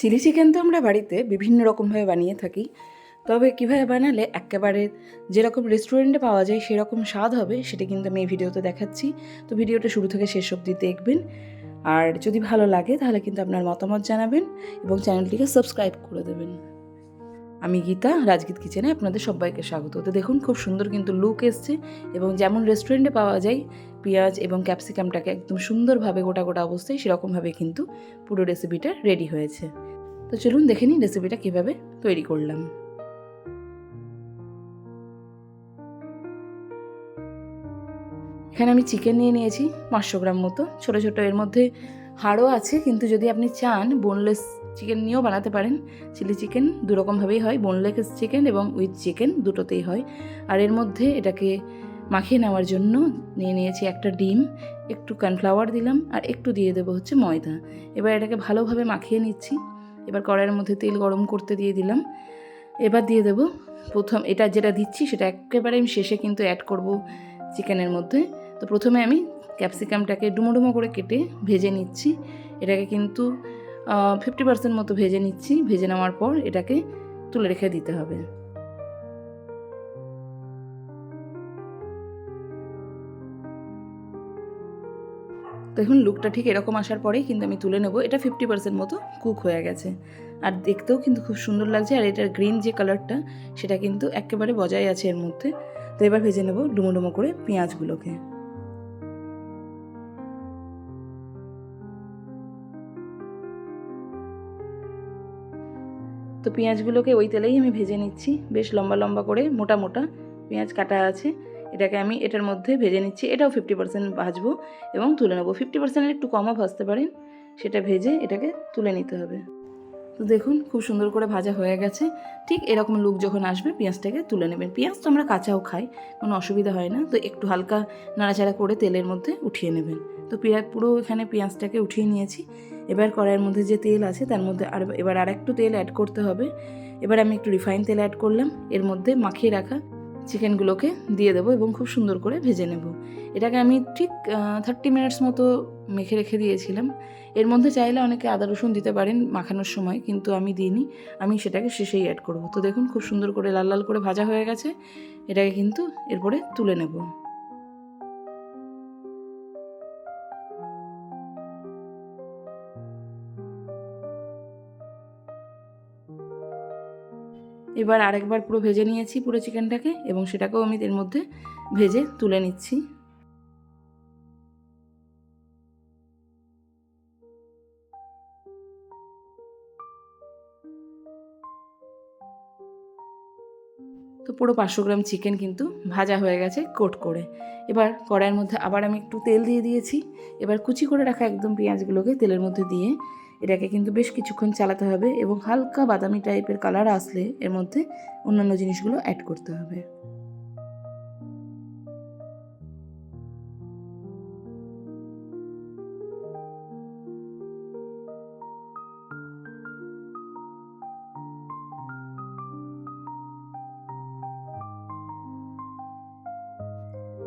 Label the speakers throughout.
Speaker 1: Chilli chicken তো আমরা বাড়িতে বিভিন্ন রকমভাবে বানিয়ে থাকি। তবে কীভাবে বানালে একেবারে যেরকম রেস্টুরেন্টে পাওয়া যায় সেরকম স্বাদ হবে সেটা কিন্তু আমি এই ভিডিওতে দেখাচ্ছি। তো ভিডিওটা শুরু থেকে শেষ অবধি দেখবেন। আর যদি ভালো লাগে তাহলে কিন্তু আপনার মতামত জানাবেন এবং চ্যানেলটিকে সাবস্ক্রাইব করে দেবেন। আমি গীতা, রাজগীত কিচেনে আপনাদের সবাইকে স্বাগত। তো দেখুন, খুব সুন্দর কিন্তু লুক এসছে এবং যেমন রেস্টুরেন্টে পাওয়া যায়, পেঁয়াজ এবং ক্যাপসিকামটাকে একদম সুন্দরভাবে গোটা গোটা অবস্থায় সেরকমভাবে কিন্তু পুরো রেসিপিটা রেডি হয়েছে। তো চলুন দেখে নিই রেসিপিটা কীভাবে তৈরি করলাম। এখানে আমি চিকেন নিয়ে নিয়েছি পাঁচশো গ্রাম মতো। ছোটো ছোটো এর মধ্যে হাড়ও আছে, কিন্তু যদি আপনি চান বোনলেস চিকেন নিয়েও বানাতে পারেন। চিলি চিকেন দুরকমভাবেই হয় বোনলেস চিকেন এবং উইথ চিকেন দুটোতেই হয়। আর এর মধ্যে এটাকে মাখিয়ে নেওয়ার জন্য নিয়ে নিয়েছি একটা ডিম, একটু কর্নফ্লাওয়ার দিলাম আর একটু দিয়ে দেবো হচ্ছে ময়দা। এবার এটাকে ভালোভাবে মাখিয়ে নিচ্ছি। এবার কড়াইয়ের মধ্যে তেল গরম করতে দিয়ে দিলাম। এবার দিয়ে দেবো প্রথম, এটা যেটা দিচ্ছি সেটা একেবারে আমি শেষে কিন্তু অ্যাড করব চিকেনের মধ্যে। তো প্রথমে আমি ক্যাপসিকামটাকে ডুমো ডুমো করে কেটে ভেজে নিচ্ছি। এটাকে কিন্তু ফিফটি পার্সেন্ট মতো ভেজে নিচ্ছি। ভেজে নেওয়ার পর এটাকে তুলে রেখে দিতে হবে। দেখুন লুকটা ঠিক এরকম আসার পরেই কিন্তু আমি তুলে নেব। এটা ফিফটি পার্সেন্ট মতো কুক হয়ে গেছে। আর দেখতেও কিন্তু খুব সুন্দর লাগছে। আর এটার গ্রিন যে কালারটা সেটা কিন্তু একেবারে বজায় আছে এর মধ্যে। তো এবার ভেজে নেব ডুমো ডুমো করে পেঁয়াজগুলোকে। তো পেঁয়াজগুলোকে ওই তেলেই আমি ভেজে নিচ্ছি। বেশ লম্বা লম্বা করে, মোটা মোটা পেঁয়াজ কাটা আছে। এটাকে আমি এটার মধ্যে ভেজে নিচ্ছি। এটাও ফিফটি পার্সেন্ট ভাজবো এবং তুলে নেব। ফিফটি পার্সেন্টের একটু কমও ভাজতে পারেন। সেটা ভেজে এটাকে তুলে নিতে হবে। তো দেখুন, খুব সুন্দর করে ভাজা হয়ে গেছে। ঠিক এরকম লুক যখন আসবে, পেঁয়াজটাকে তুলে নেবেন। পেঁয়াজ তো আমরা কাঁচাও খাই, কোনো অসুবিধা হয় না। তো একটু হালকা নাড়াচাড়া করে তেলের মধ্যে উঠিয়ে নেবেন। তো পেঁয়াজ, পুরো এখানে পেঁয়াজটাকে উঠিয়ে নিয়েছি। এবার কড়াইয়ের মধ্যে যে তেল আছে, তার মধ্যে আর এবার আর একটু তেল অ্যাড করতে হবে। এবার আমি একটু রিফাইন তেল অ্যাড করলাম। এর মধ্যে মাখিয়ে রাখা চিকেনগুলোকে দিয়ে দেবো এবং খুব সুন্দর করে ভেজে নেব। এটাকে আমি ঠিক থার্টি মিনিটস মতো মেখে রেখে দিয়েছিলাম। এর মধ্যে চাইলে অনেকে আদা রসুন দিতে পারেন মাখানোর সময়, কিন্তু আমি দিইনি। আমি সেটাকে শেষেই অ্যাড করব। তো দেখুন, খুব সুন্দর করে লাল লাল করে ভাজা হয়ে গেছে। এটাকে কিন্তু এরপরে তুলে নেব। এবার আরেকবার পুরো ভেজে নিয়েছি পুরো চিকেনটাকে এবং সেটাকেও আমি এর মধ্যে ভেজে তুলে নিচ্ছি। তো পুরো পাঁচশো গ্রাম চিকেন কিন্তু ভাজা হয়ে গেছে কোট করে। এবার কড়াইয়ের মধ্যে আবার আমি একটু তেল দিয়ে দিয়েছি। এবার কুচি করে রাখা একদম পেঁয়াজগুলোকে তেলের মধ্যে দিয়ে এটাকে কিন্তু বেশ কিছুক্ষণ চালাতে হবে এবং হালকা বাদামি টাইপের কালার আসলে এর মধ্যে অন্যান্য জিনিসগুলো অ্যাড করতে হবে।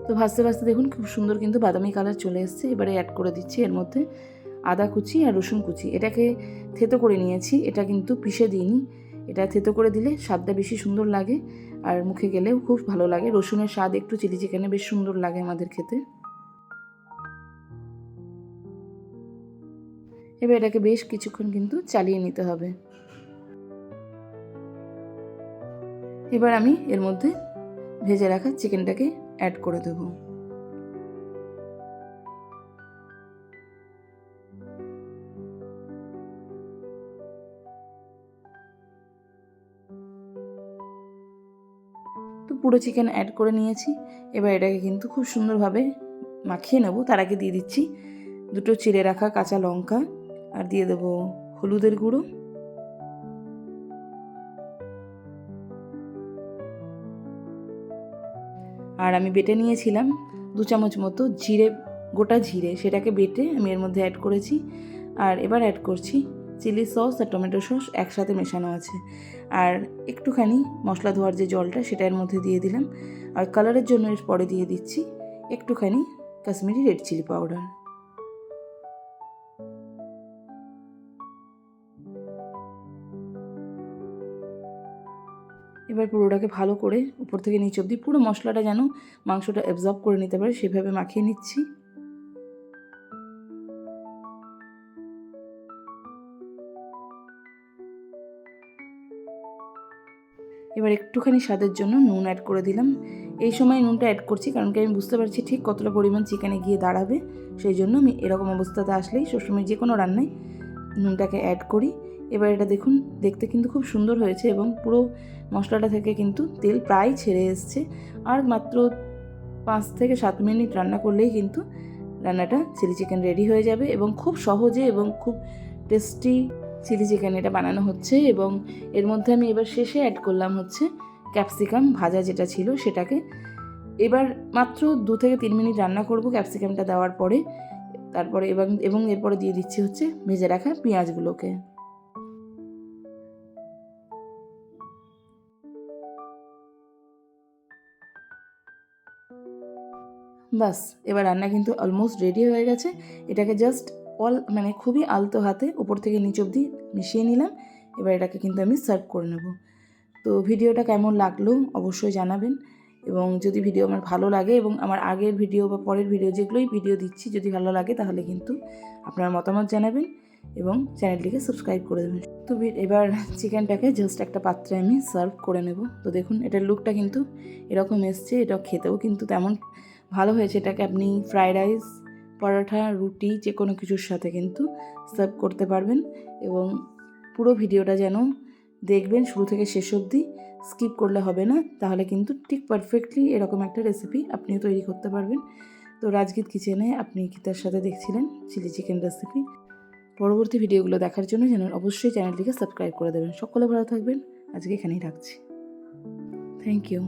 Speaker 1: তো ভাজতে ভাজতে দেখুন খুব সুন্দর কিন্তু বাদামি কালার চলে এসছে, এবারে অ্যাড করে দিচ্ছি এর মধ্যে। আদা কুচি আর রসুন কুচি। এটাকে থেতো করে নিয়েছি। এটা কিন্তু পিষে দিইনি। এটা থেতো করে দিলে স্বাদটা বেশি সুন্দর লাগে আর মুখে গেলেও খুব ভালো লাগে। রসুনের স্বাদ একটু চিলি চিকেনে বেশ সুন্দর লাগে আমাদের খেতে। এবার এটাকে বেশ কিছুক্ষণ কিন্তু চালিয়ে নিতে হবে। এবার আমি এর মধ্যে ভেজে রাখা চিকেনটাকে অ্যাড করে দেবো। পুরো চিকেন অ্যাড করে নিয়েছি। এবার এটাকে কিন্তু খুব সুন্দরভাবে মাখিয়ে নেব। তার আগে দিয়ে দিচ্ছি দুটো চিড়ে রাখা কাঁচা লঙ্কা আর দিয়ে দেবো হলুদের গুঁড়ো। আর আমি বেটে নিয়েছিলাম দু চামচ মতো জিরে, গোটা জিরে। সেটাকে বেটে আমি এর মধ্যে অ্যাড করেছি। আর এবার অ্যাড করছি চিলি সস আর টমেটো সস একসাথে মেশানো আছে। আর একটুখানি মশলা ধোয়ার যে জলটা সেটার মধ্যে দিয়ে দিলাম। আর কালারের জন্য এর পরে দিয়ে দিচ্ছি একটুখানি কাশ্মীরি রেড চিলি পাউডার এবার পুরোটাকে ভালো করে উপর থেকে নিচ অবধি পুরো মশলাটা যেন মাংসটা অ্যাবজর্ব করে নিতে পারে, সেভাবে মাখিয়ে নিচ্ছি। এবার একটুখানি স্বাদের জন্য নুন অ্যাড করে দিলাম। এই সময় নুনটা অ্যাড করছি কারণ কি আমি বুঝতে পারছি ঠিক কতটা পরিমাণ চিকেনে গিয়ে দাঁড়াবে। সেই জন্য আমি এরকম অবস্থাতে আসলেই সবসময় যে কোনো রান্নায় নুনটাকে অ্যাড করি। এবার এটা দেখুন, দেখতে কিন্তু খুব সুন্দর হয়েছে এবং পুরো মশলাটা থেকে কিন্তু তেল প্রায় ছেড়ে এসছে। আর মাত্র পাঁচ থেকে সাত মিনিট রান্না করলেই কিন্তু রান্নাটা চিলি চিকেন রেডি হয়ে যাবে এবং খুব সহজে এবং খুব টেস্টি চিলি চিকেন এটা বানানো হচ্ছে এবং এর মধ্যে আমি এবার শেষে অ্যাড করলাম হচ্ছে ক্যাপসিকাম ভাজা যেটা ছিল সেটাকে। এবার মাত্র দু থেকে তিন মিনিট রান্না করব ক্যাপসিকামটা দেওয়ার পরে। তারপরে এবং এবং এরপরে দিয়ে দিচ্ছি হচ্ছে ভেজে রাখা পেঁয়াজগুলোকে। বাস, এবার রান্না কিন্তু অলমোস্ট রেডি হয়ে গেছে। এটাকে জাস্ট অল মানে খুবই আলতো হাতে উপর থেকে নিচ অবধি মিশিয়ে নিলাম। এবার এটাকে কিন্তু আমি সার্ভ করে নেব। তো ভিডিওটা কেমন লাগল অবশ্যই জানাবেন এবং যদি ভিডিও আমার ভালো লাগে এবং আমার আগের ভিডিও বা পরের ভিডিও যেগুলোই ভিডিও দিচ্ছি যদি ভালো লাগে তাহলে কিন্তু আপনার মতামত জানাবেন এবং চ্যানেলটিকে সাবস্ক্রাইব করে দেবেন। তো এবার চিকেনটাকে জাস্ট একটা পাত্রে আমি সার্ভ করে নেব। তো দেখুন, এটার লুকটা কিন্তু এরকম এসছে এটা খেতেও কিন্তু তেমন ভালো হয়েছে। এটাকে আপনি ফ্রায়েড রাইস পরোটা, রুটি, যে কোনো কিছুর সাথে কিন্তু সার্ভ করতে পারবেন এবং পুরো ভিডিওটা যেন দেখবেন শুরু থেকে শেষ অবধি স্কিপ করলে হবে না, তাহলে কিন্তু ঠিক পারফেক্টলি এরকম একটা রেসিপি আপনিও তৈরি করতে পারবেন। তো রাজগীত কিচেনে আপনি গীতার সাথে দেখছিলেন চিলি চিকেন রেসিপি পরবর্তী ভিডিওগুলো দেখার জন্য যেন অবশ্যই চ্যানেলটিকে সাবস্ক্রাইব করে দেবেন। সকলে ভালো থাকবেন, আজকে এখানেই রাখছি। Thank you